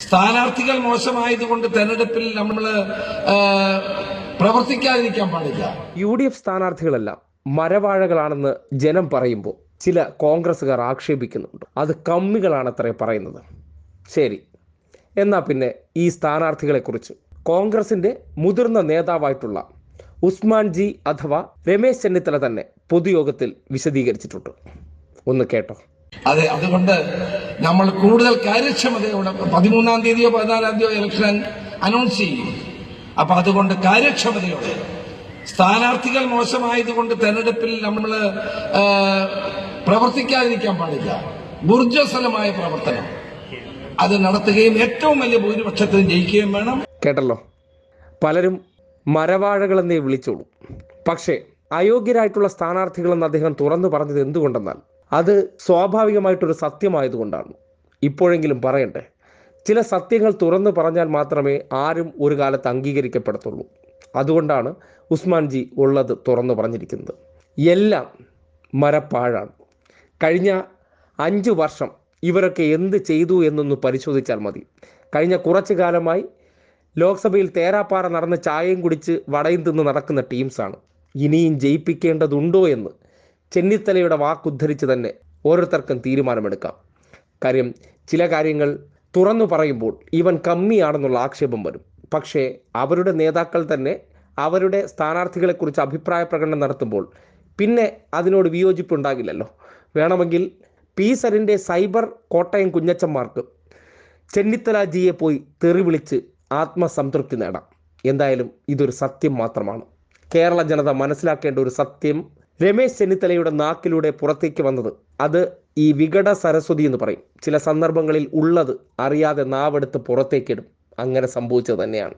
സ്ഥാനാർത്ഥികൾ മോശമായതുകൊണ്ട് തെരഞ്ഞെടുപ്പിൽ നമ്മൾ പ്രവർത്തിക്കാതിരിക്കാൻ പാടില്ല. യു ഡി എഫ് സ്ഥാനാർത്ഥികളെല്ലാം മരവാഴകളാണെന്ന് ജനം പറയുമ്പോൾ ചില കോൺഗ്രസ്സുകാർ ആക്ഷേപിക്കുന്നുണ്ട്. അത് കമ്മികളാണത്രേ പറയുന്നത്. ശരി. എന്നാൽ പിന്നെ ഈ സ്ഥാനാർത്ഥികളെക്കുറിച്ച്. കോൺഗ്രസിന്റെ മുതിർന്ന നേതാവായിട്ടുള്ള ഉസ്മാൻ ജി അഥവാ രമേശ് ചെന്നിത്തല തന്നെ പൊതുയോഗത്തിൽ വിശദീകരിച്ചിട്ടുണ്ട്. ഒന്ന് കേട്ടോ. അതെ അതുകൊണ്ട് നമ്മൾ കൂടുതൽ കാര്യക്ഷമതയോടെ പതിമൂന്നാം തീയതിയോ പതിനാലാം തീയതിയോ ഇലക്ഷൻ അനൗൺസ് ചെയ്യും. അപ്പൊ അതുകൊണ്ട് കാര്യക്ഷമതയോടെ സ്ഥാനാർത്ഥികൾ മോശമായതുകൊണ്ട് തെരഞ്ഞെടുപ്പിൽ നമ്മൾ പ്രവർത്തിക്കാതിരിക്കാൻ പാടില്ല. ഊർജസ്വലമായ പ്രവർത്തനം. അത് നടത്തുകയും ഏറ്റവും വലിയ ഭൂരിപക്ഷത്തിന് ജയിക്കുകയും വേണം. കേട്ടല്ലോ? പലരും മരവാഴകളെന്നേ വിളിച്ചോളൂ. പക്ഷേ അയോഗ്യരായിട്ടുള്ള സ്ഥാനാർത്ഥികളെന്ന് അദ്ദേഹം തുറന്നു പറഞ്ഞത് എന്തുകൊണ്ടെന്നാൽ അത് സ്വാഭാവികമായിട്ടൊരു സത്യമായതുകൊണ്ടാണ്. ഇപ്പോഴെങ്കിലും പറയട്ടെ ചില സത്യങ്ങൾ തുറന്നു പറഞ്ഞാൽ മാത്രമേ ആരും ഒരു കാലത്ത് അംഗീകരിക്കപ്പെടത്തുള്ളൂ. അതുകൊണ്ടാണ് ഉസ്മാൻജി ഉള്ളത് തുറന്നു പറഞ്ഞിരിക്കുന്നത്. എല്ലാം മരപ്പാഴാണ്. കഴിഞ്ഞ അഞ്ച് വർഷം ഇവരൊക്കെ എന്ത് ചെയ്തു എന്നൊന്ന് പരിശോധിച്ചാൽ മതി. കഴിഞ്ഞ കുറച്ചു കാലമായി ലോക്സഭയിൽ തേരാപ്പാറ നടന്ന് ചായയും കുടിച്ച് വടയും തിന്ന് നടക്കുന്ന ടീംസാണ്. ഇനിയും ജയിപ്പിക്കേണ്ടതുണ്ടോ എന്ന് ചെന്നിത്തലയുടെ വാക്കുദ്ധരിച്ച് തന്നെ ഓരോരുത്തർക്കും തീരുമാനമെടുക്കാം. കാര്യം ചില കാര്യങ്ങൾ തുറന്നു പറയുമ്പോൾ ഇവൻ കമ്മിയാണെന്നുള്ള ആക്ഷേപം വരും. പക്ഷേ അവരുടെ നേതാക്കൾ തന്നെ അവരുടെ സ്ഥാനാർത്ഥികളെക്കുറിച്ച് അഭിപ്രായ പ്രകടനം നടത്തുമ്പോൾ പിന്നെ അതിനോട് വിയോജിപ്പുണ്ടാകില്ലല്ലോ. വേണമെങ്കിൽ പി സൈബർ കോട്ടയം കുഞ്ഞച്ചന്മാർക്ക് ചെന്നിത്തലാജിയെ പോയി തെറി വിളിച്ച് ആത്മസംതൃപ്തി നേടാം. എന്തായാലും ഇതൊരു സത്യം മാത്രമാണ്. കേരള ജനത മനസ്സിലാക്കേണ്ട ഒരു സത്യം രമേശ് ചെന്നിത്തലയുടെ നാക്കിലൂടെ പുറത്തേക്ക് വന്നത് അത് ഈ വികട സരസ്വതി എന്ന് പറയും. ചില സന്ദർഭങ്ങളിൽ ഉള്ളത് അറിയാതെ നാവെടുത്ത് പുറത്തേക്കിടും. അങ്ങനെ സംഭവിച്ചത് തന്നെയാണ്.